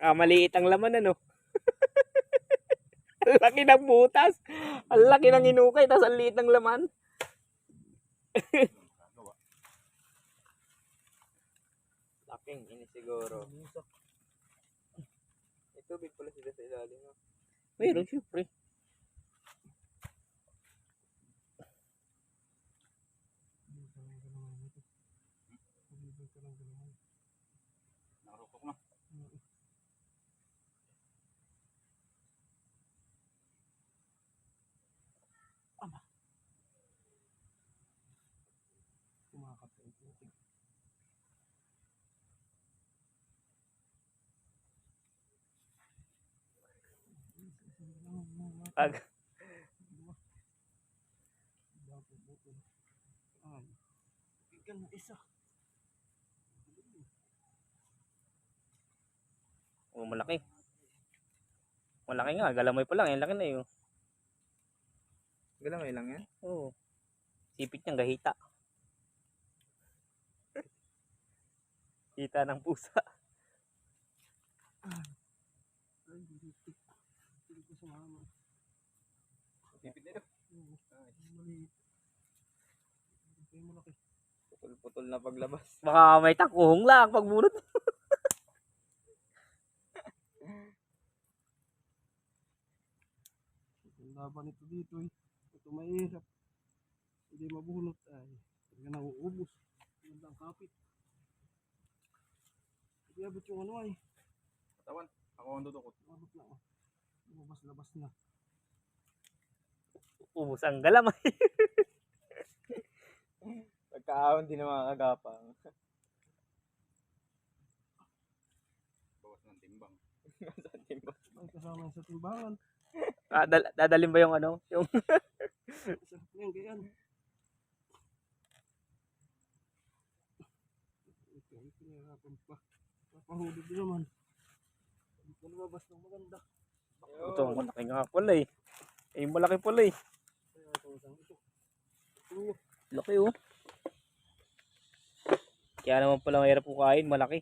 Ah, maliit ang laman ano. Ang laki ng butas. Ang laki ng inukay, tapos ang liit ng laman. Laking ini siguro. May tubig pala sila sa ilalim. No? Mayroon, syempre. Nakarukok na. Pag, Ay. Tigil na isa. oh, malaki. Malaki nga, galamoy pa lang. Yan laki na yun. Galamay lang yan. Oo. Sipit niyang gahita. Hita ng pusa. Ay. Hindi ko sumama. Tipid nito. Maliit. Ay, malaki. Putol-putol na paglabas. Baka may takuhong lang pagbunot. Ang laban ito dito eh. Ito mahirap. Hindi mabunot ay. Talaga nang uubos. Ang kapit. Hindi abot yung ano ay. Katawan. Ako ang dudukot. Abot na. oh. Lumabas-labas na. Ubus ang galamay. Pagkaahon din ng mga kagapang. Bawas ng timbang. sa timbang. Kasama sa timbangan. Ah, dal- dadalhin ba yung ano? Yung yan, ganyan. Ito, ito, pinahirapan pa. Napahulog din naman. Hindi ko lumabas ng maganda. Ito, malaki nga pala eh. Eh, malaki pala eh. Laki oh. Kaya naman pala mahirap po kain, malaki.